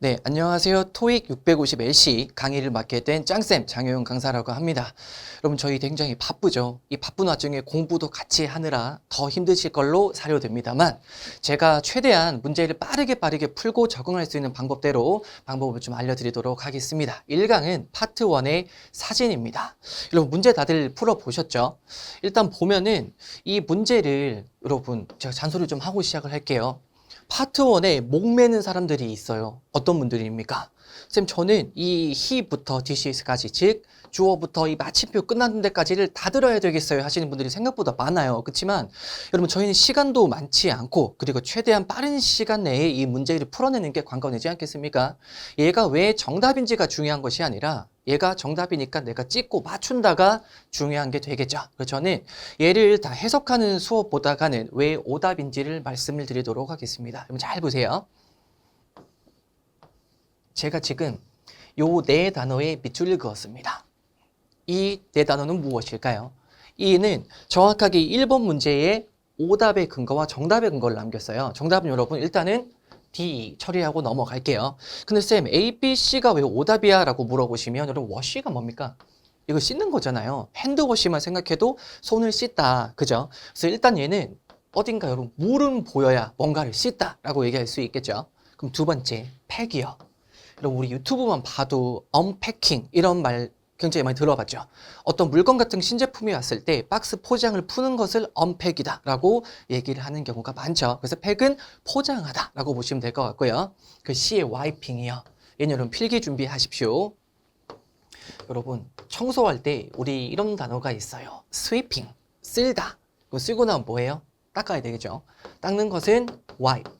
네, 안녕하세요. 토익 650LC 강의를 맡게 된 짱쌤 장효영 강사라고 합니다. 여러분, 저희 굉장히 바쁘죠. 이 바쁜 와중에 공부도 같이 하느라 더 힘드실 걸로 사료됩니다만, 제가 최대한 문제를 빠르게 빠르게 풀고 적응할 수 있는 방법대로 방법을 좀 알려드리도록 하겠습니다. 1강은 파트 1의 사진입니다. 여러분, 문제 다들 풀어보셨죠? 일단 보면은 이 문제를 여러분, 제가 잔소리 좀 하고 시작을 할게요. 파트 1에 목 매는 사람들이 있어요. 어떤 분들입니까? 쌤, 저는 이 he부터 DCS까지, 즉, 주어부터 이 마침표 끝나는 데까지를 다 들어야 되겠어요 하시는 분들이 생각보다 많아요. 그렇지만 여러분 저희는 시간도 많지 않고 그리고 최대한 빠른 시간 내에 이 문제를 풀어내는 게 관건이지 않겠습니까? 얘가 왜 정답인지가 중요한 것이 아니라 얘가 정답이니까 내가 찍고 맞춘다가 중요한 게 되겠죠. 그래서 저는 얘를 다 해석하는 수업보다가는 왜 오답인지를 말씀을 드리도록 하겠습니다. 여러분 잘 보세요. 제가 지금 요 네 단어에 밑줄을 그었습니다. 이 네 단어는 무엇일까요? 이는 정확하게 1번 문제의 오답의 근거와 정답의 근거를 남겼어요. 정답은 여러분 일단은 D 처리하고 넘어갈게요. 근데 쌤 A, B, C가 왜 오답이야? 라고 물어보시면 여러분 워시가 뭡니까? 이거 씻는 거잖아요. 핸드워시만 생각해도 손을 씻다. 그죠? 그래서 일단 얘는 어딘가 여러분 물은 보여야 뭔가를 씻다 라고 얘기할 수 있겠죠. 그럼 두 번째 팩이요. 여러분 우리 유튜브만 봐도 언패킹 이런 말 굉장히 많이 들어봤죠. 어떤 물건 같은 신제품이 왔을 때 박스 포장을 푸는 것을 언팩이다 라고 얘기를 하는 경우가 많죠. 그래서 팩은 포장하다 라고 보시면 될 것 같고요. 그 C의 와이핑이요. 여러분 필기 준비하십시오. 여러분 청소할 때 우리 이런 단어가 있어요. sweeping, 쓸다. 그거 쓰고 나면 뭐예요? 닦아야 되겠죠. 닦는 것은 wipe.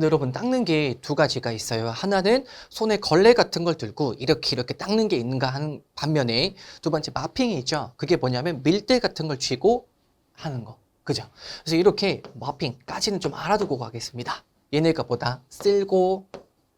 근데 여러분 닦는 게 두 가지가 있어요. 하나는 손에 걸레 같은 걸 들고 이렇게 이렇게 닦는 게 있는가 하는 반면에 두 번째 마핑이 있죠. 그게 뭐냐면 밀대 같은 걸 쥐고 하는 거. 그죠? 그래서 이렇게 마핑까지는 좀 알아두고 가겠습니다. 얘네가 보다 쓸고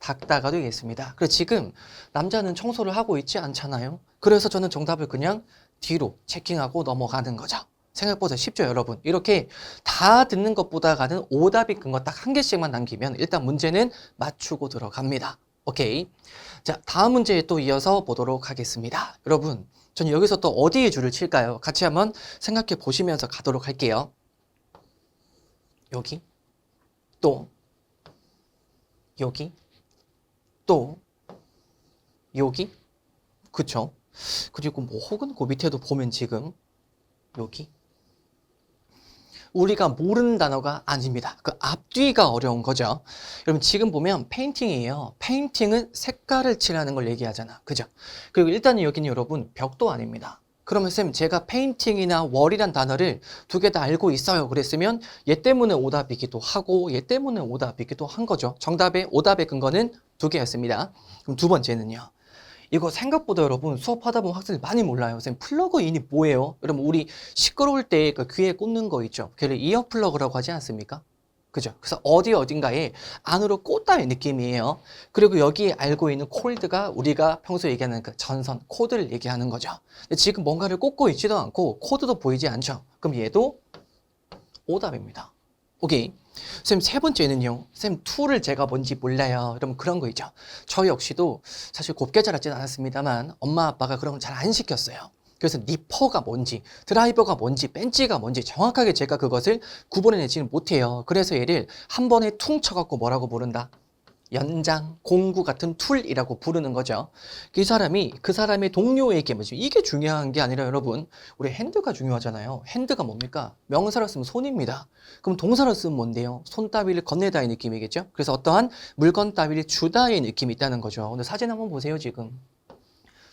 닦다가 되겠습니다. 그래서 지금 남자는 청소를 하고 있지 않잖아요. 그래서 저는 정답을 그냥 뒤로 체킹하고 넘어가는 거죠. 생각보다 쉽죠, 여러분. 이렇게 다 듣는 것보다가는 오답이 큰 거 딱 한 개씩만 남기면 일단 문제는 맞추고 들어갑니다. 오케이. 자, 다음 문제에 또 이어서 보도록 하겠습니다. 여러분, 저는 여기서 또 어디에 줄을 칠까요? 같이 한번 생각해 보시면서 가도록 할게요. 여기, 또, 여기, 또, 여기, 그쵸? 그리고 뭐 혹은 그 밑에도 보면 지금 여기 우리가 모르는 단어가 아닙니다. 그 앞뒤가 어려운 거죠. 여러분 지금 보면 페인팅이에요. 페인팅은 색깔을 칠하는 걸 얘기하잖아. 그죠? 그리고 일단 여기는 여러분 벽도 아닙니다. 그러면 쌤 제가 페인팅이나 월이란 단어를 두 개 다 알고 있어요. 그랬으면 얘 때문에 오답이기도 하고 얘 때문에 오답이기도 한 거죠. 정답의 오답의 근거는 두 개였습니다. 그럼 두 번째는요. 이거 생각보다 여러분 수업하다 보면 학생들 많이 몰라요. 선생님 플러그인이 뭐예요? 여러분 우리 시끄러울 때 그 귀에 꽂는 거 있죠. 걔를 이어 플러그라고 하지 않습니까? 그죠? 그래서 어디 어딘가에 안으로 꽂다의 느낌이에요. 그리고 여기 알고 있는 콜드가 우리가 평소에 얘기하는 그 전선, 코드를 얘기하는 거죠. 근데 지금 뭔가를 꽂고 있지도 않고 코드도 보이지 않죠. 그럼 얘도 오답입니다. 오케이. 쌤, 세 번째는요. 쌤, 툴을 제가 뭔지 몰라요. 여러분, 그런 거 있죠. 저 역시도 사실 곱게 자랐진 않았습니다만, 엄마, 아빠가 그런 걸 잘 안 시켰어요. 그래서 니퍼가 뭔지, 드라이버가 뭔지, 벤치가 뭔지 정확하게 제가 그것을 구분해내지는 못해요. 그래서 얘를 한 번에 퉁 쳐갖고 뭐라고 부른다? 연장, 공구 같은 툴이라고 부르는 거죠. 이 사람이 그 사람의 동료에게? 이게 중요한 게 아니라 여러분, 우리 핸드가 중요하잖아요. 핸드가 뭡니까? 명사로 쓰면 손입니다. 그럼 동사로 쓰면 뭔데요? 손 따위를 건네다의 느낌이겠죠? 그래서 어떠한 물건 따위를 주다의 느낌이 있다는 거죠. 근데 사진 한번 보세요, 지금.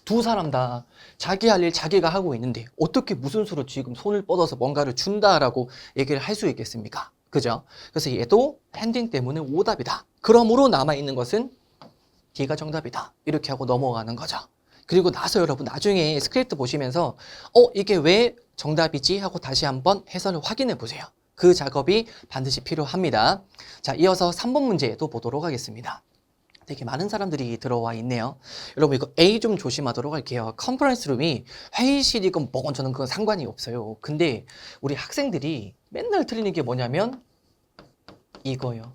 두 사람 다 자기 할 일 자기가 하고 있는데 어떻게 무슨 수로 지금 손을 뻗어서 뭔가를 준다라고 얘기를 할 수 있겠습니까? 그죠? 그래서 얘도 핸딩 때문에 오답이다. 그러므로 남아있는 것은 D가 정답이다. 이렇게 하고 넘어가는 거죠. 그리고 나서 여러분 나중에 스크립트 보시면서 어 이게 왜 정답이지 하고 다시 한번 해설을 확인해 보세요. 그 작업이 반드시 필요합니다. 자, 이어서 3번 문제도 보도록 하겠습니다. 되게 많은 사람들이 들어와 있네요. 여러분 이거 A 좀 조심하도록 할게요. 컨퍼런스 룸이 회의실이건 뭐건 저는 그건 상관이 없어요. 근데 우리 학생들이 맨날 틀리는 게 뭐냐면 이거요.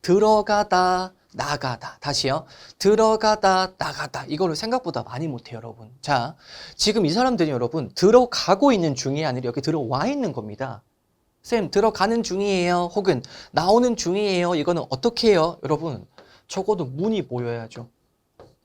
들어가다, 나가다. 다시요. 들어가다, 나가다. 이거를 생각보다 많이 못해요, 여러분. 자, 지금 이 사람들이 여러분, 들어가고 있는 중이 아니라 여기 들어와 있는 겁니다. 쌤, 들어가는 중이에요. 혹은 나오는 중이에요. 이거는 어떻게 해요? 여러분, 적어도 문이 보여야죠.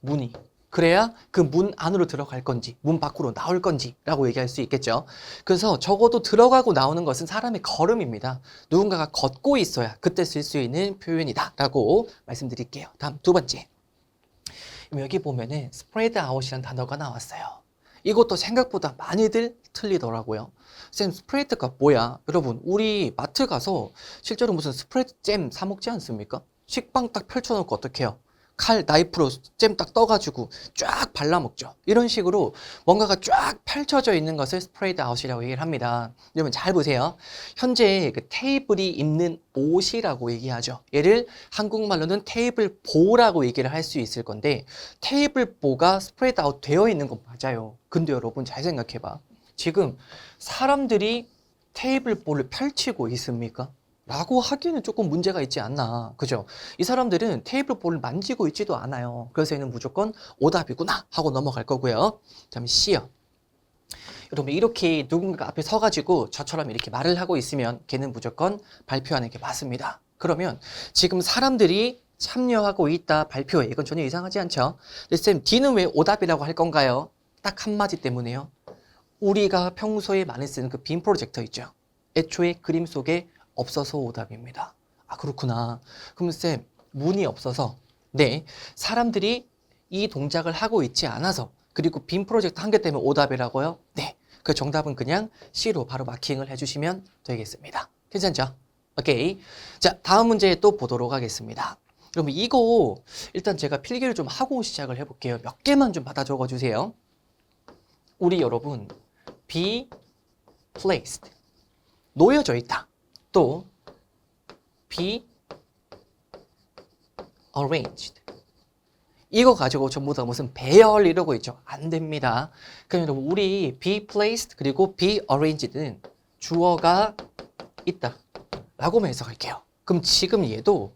문이. 그래야 그 문 안으로 들어갈 건지, 문 밖으로 나올 건지라고 얘기할 수 있겠죠. 그래서 적어도 들어가고 나오는 것은 사람의 걸음입니다. 누군가가 걷고 있어야 그때 쓸 수 있는 표현이다라고 말씀드릴게요. 다음 두 번째. 여기 보면은 spread out이라는 단어가 나왔어요. 이것도 생각보다 많이들 틀리더라고요. 쌤, 스프레드가 뭐야? 여러분, 우리 마트 가서 실제로 무슨 스프레드 잼 사 먹지 않습니까? 식빵 딱 펼쳐놓고 어떻게 해요? 칼, 나이프로 잼 딱 떠가지고 쫙 발라먹죠. 이런 식으로 뭔가가 쫙 펼쳐져 있는 것을 스프레드 아웃이라고 얘기를 합니다. 여러분 잘 보세요. 현재 그 테이블이 입는 옷이라고 얘기하죠. 얘를 한국말로는 테이블 보라고 얘기를 할 수 있을 건데 테이블 보가 스프레드 아웃 되어 있는 건 맞아요. 근데 여러분 잘 생각해봐. 지금 사람들이 테이블 보를 펼치고 있습니까? 라고 하기에는 조금 문제가 있지 않나. 그죠? 이 사람들은 테이블 볼을 만지고 있지도 않아요. 그래서 얘는 무조건 오답이구나 하고 넘어갈 거고요. 다음에 C요. 여러분 이렇게 누군가 앞에 서가지고 저처럼 이렇게 말을 하고 있으면 걔는 무조건 발표하는 게 맞습니다. 그러면 지금 사람들이 참여하고 있다 발표에 이건 전혀 이상하지 않죠? 근데 쌤 D는 왜 오답이라고 할 건가요? 딱 한마디 때문에요. 우리가 평소에 많이 쓰는 그 빔 프로젝터 있죠. 애초에 그림 속에 없어서 오답입니다. 아 그렇구나. 그럼 쌤 문이 없어서 네 사람들이 이 동작을 하고 있지 않아서 그리고 빔 프로젝트 한 개 때문에 오답이라고요? 네. 그 정답은 그냥 C로 바로 마킹을 해주시면 되겠습니다. 괜찮죠? 오케이. 자 다음 문제 또 보도록 하겠습니다. 그럼 이거 일단 제가 필기를 좀 하고 시작을 해볼게요. 몇 개만 좀 받아 적어 주세요. 우리 여러분 be placed 놓여져 있다. 또 be arranged 이거 가지고 전부 다 무슨 배열 이러고 있죠. 안 됩니다. 여러분 우리 be placed 그리고 be arranged는 주어가 있다 라고만 해석할게요. 그럼 지금 얘도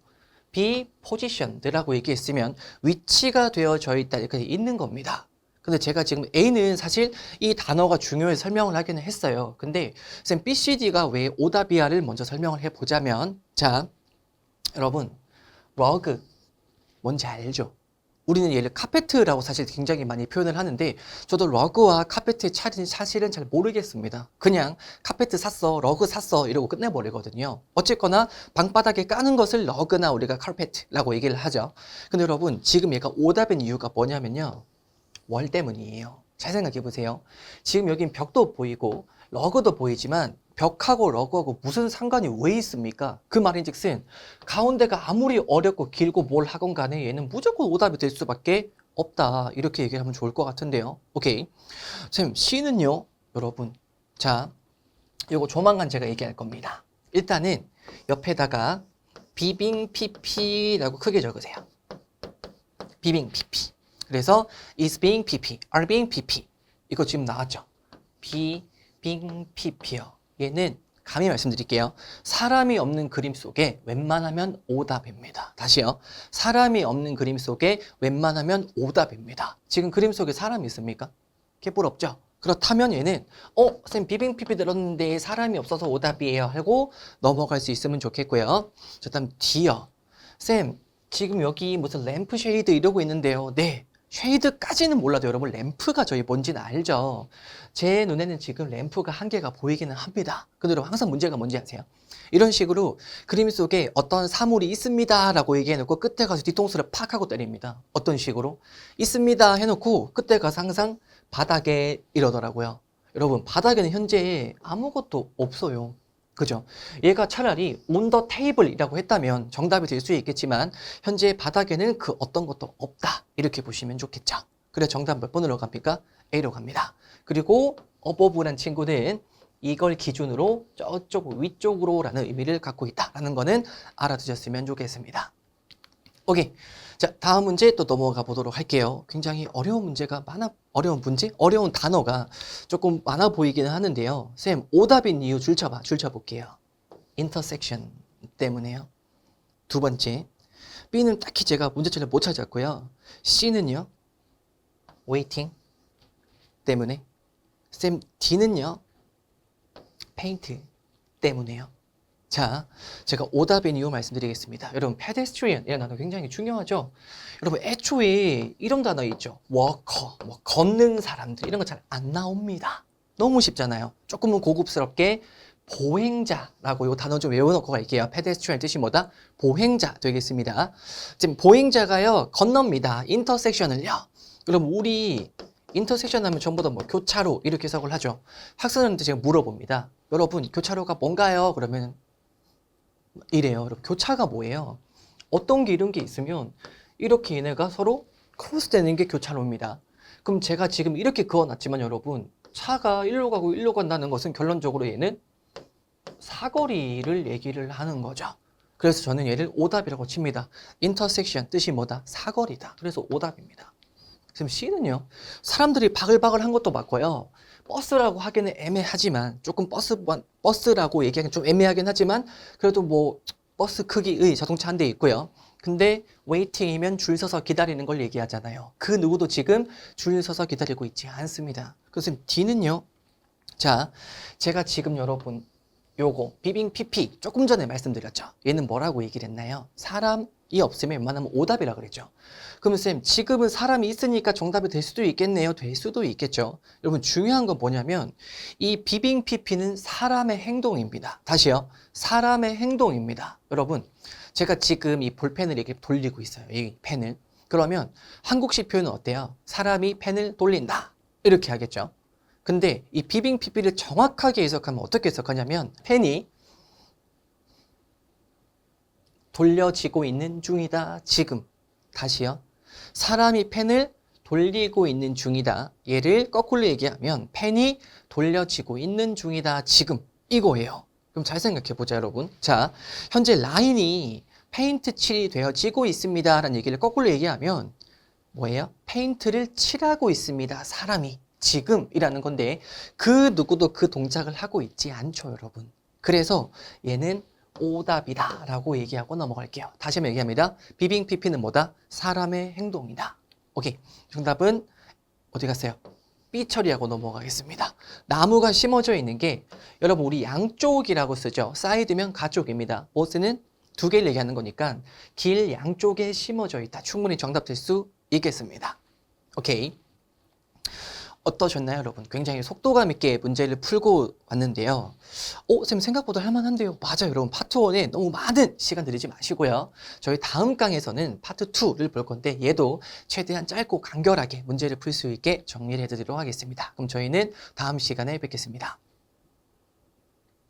be positioned라고 얘기했으면 위치가 되어져 있다 이렇게 있는 겁니다. 근데 제가 지금 A는 사실 이 단어가 중요해서 설명을 하기는 했어요. 근데 쌤 BCD가 왜 오다비아를 먼저 설명을 해보자면 자 여러분 러그 뭔지 알죠? 우리는 얘를 카페트라고 사실 굉장히 많이 표현을 하는데 저도 러그와 카페트의 차이는 사실은 잘 모르겠습니다. 그냥 카페트 샀어, 러그 샀어 이러고 끝내버리거든요. 어쨌거나 방바닥에 까는 것을 러그나 우리가 카페트라고 얘기를 하죠. 근데 여러분 지금 얘가 오답인 이유가 뭐냐면요. 월 때문이에요. 잘 생각해 보세요. 지금 여긴 벽도 보이고 러그도 보이지만 벽하고 러그하고 무슨 상관이 왜 있습니까? 그 말인즉슨 가운데가 아무리 어렵고 길고 뭘 하건 간에 얘는 무조건 오답이 될 수밖에 없다. 이렇게 얘기하면 좋을 것 같은데요. 오케이. 쌤, C는요, 여러분. 자, 요거 조만간 제가 얘기할 겁니다. 일단은 옆에다가 비빙 PP라고 크게 적으세요. 비빙 PP. 그래서 is being PP, are being PP. 이거 지금 나왔죠? be being PP요. 얘는 감히 말씀드릴게요. 사람이 없는 그림 속에 웬만하면 오답입니다. 다시요. 사람이 없는 그림 속에 웬만하면 오답입니다. 지금 그림 속에 사람이 있습니까? 개뿔 없죠? 그렇다면 얘는 어? 쌤 비빙 PP 들었는데 사람이 없어서 오답이에요 하고 넘어갈 수 있으면 좋겠고요. 자, 다음 D요. 쌤 지금 여기 무슨 램프 쉐이드 이러고 있는데요. 네. 쉐이드까지는 몰라도 여러분 램프가 저희 뭔지는 알죠. 제 눈에는 지금 램프가 한 개가 보이기는 합니다. 근데 여러분 항상 문제가 뭔지 아세요? 이런 식으로 그림 속에 어떤 사물이 있습니다 라고 얘기해놓고 끝에 가서 뒤통수를 팍 하고 때립니다. 어떤 식으로? 있습니다 해놓고 끝에 가서 항상 바닥에 이러더라고요. 여러분 바닥에는 현재 아무것도 없어요. 그죠? 얘가 차라리 the table이라고 했다면 정답이 될 수 있겠지만 현재 바닥에는 그 어떤 것도 없다. 이렇게 보시면 좋겠죠. 그래 정답 몇 번으로 갑니까? A로 갑니다. 그리고 above란 친구는 이걸 기준으로 저쪽 위쪽으로라는 의미를 갖고 있다라는 거는 알아두셨으면 좋겠습니다. 오케이. 자, 다음 문제 또 넘어가 보도록 할게요. 굉장히 어려운 문제가 많아, 어려운 문제? 어려운 단어가 조금 많아 보이기는 하는데요. 쌤, 오답인 이유 줄 쳐봐, 줄 쳐볼게요. intersection 때문에요. 두 번째, B는 딱히 제가 문제점을 못 찾았고요. C는요. waiting 때문에 쌤 D는요. paint 때문에요. 자, 제가 오답인 이유 말씀드리겠습니다. 여러분, pedestrian이라는 단어 굉장히 중요하죠. 여러분, 애초에 이런 단어 있죠. 워커, 뭐 걷는 사람들 이런 거 잘 안 나옵니다. 너무 쉽잖아요. 조금은 고급스럽게 보행자라고 이 단어 좀 외워놓고 갈게요. pedestrian 뜻이 뭐다? 보행자 되겠습니다. 지금 보행자가요 건넙니다. 인터섹션을요. 그럼 우리 인터섹션 하면 전부 다 뭐 교차로 이렇게 해석을 하죠. 학생들한테 제가 물어봅니다. 여러분 교차로가 뭔가요? 그러면 이래요. 교차가 뭐예요? 어떤 게 이런 게 있으면 이렇게 얘네가 서로 크로스되는 게 교차로입니다. 그럼 제가 지금 이렇게 그어놨지만 여러분 차가 일로 가고 일로 간다는 것은 결론적으로 얘는 사거리를 얘기를 하는 거죠. 그래서 저는 얘를 오답이라고 칩니다. 인터섹션 뜻이 뭐다? 사거리다. 그래서 오답입니다. 지금 C는요. 사람들이 바글바글 한 것도 맞고요. 버스라고 하기는 애매하지만 조금 버스 버스라고 얘기하기는 좀 애매하긴 하지만 그래도 뭐 버스 크기의 자동차 한 대 있고요. 근데 웨이팅이면 줄 서서 기다리는 걸 얘기하잖아요. 그 누구도 지금 줄 서서 기다리고 있지 않습니다. 그래서 D는요. 자, 제가 지금 여러분 요거 비빙 PP 조금 전에 말씀드렸죠. 얘는 뭐라고 얘기를 했나요? 사람 이 없으면 웬만하면 오답이라 그랬죠. 그러면 쌤 지금은 사람이 있으니까 정답이 될 수도 있겠네요. 될 수도 있겠죠. 여러분 중요한 건 뭐냐면 이 비빙 PP는 사람의 행동입니다. 다시요. 사람의 행동입니다. 여러분 제가 지금 이 볼펜을 이렇게 돌리고 있어요. 이 펜을. 그러면 한국식 표현은 어때요? 사람이 펜을 돌린다. 이렇게 하겠죠. 근데 이 비빙 PP를 정확하게 해석하면 어떻게 해석하냐면 펜이 돌려지고 있는 중이다. 지금. 다시요. 사람이 펜을 돌리고 있는 중이다. 얘를 거꾸로 얘기하면 펜이 돌려지고 있는 중이다. 지금. 이거예요. 그럼 잘 생각해 보자, 여러분. 자, 현재 라인이 페인트 칠이 되어지고 있습니다. 라는 얘기를 거꾸로 얘기하면 뭐예요? 페인트를 칠하고 있습니다. 사람이. 지금이라는 건데 그 누구도 그 동작을 하고 있지 않죠, 여러분. 그래서 얘는 오답이다 라고 얘기하고 넘어갈게요. 다시 한번 얘기합니다. 비빙 PP는 뭐다? 사람의 행동이다. 오케이. 정답은 어디 갔어요? B 처리하고 넘어가겠습니다. 나무가 심어져 있는 게 여러분 우리 양쪽이라고 쓰죠. 사이드면 가쪽입니다. 보스는 두 개를 얘기하는 거니까 길 양쪽에 심어져 있다. 충분히 정답 될 수 있겠습니다. 오케이. 어떠셨나요, 여러분? 굉장히 속도감 있게 문제를 풀고 왔는데요. 오, 쌤 생각보다 할만한데요. 맞아요, 여러분. 파트 1에 너무 많은 시간 들이지 마시고요. 저희 다음 강에서는 파트 2를 볼 건데 얘도 최대한 짧고 간결하게 문제를 풀 수 있게 정리를 해드리도록 하겠습니다. 그럼 저희는 다음 시간에 뵙겠습니다.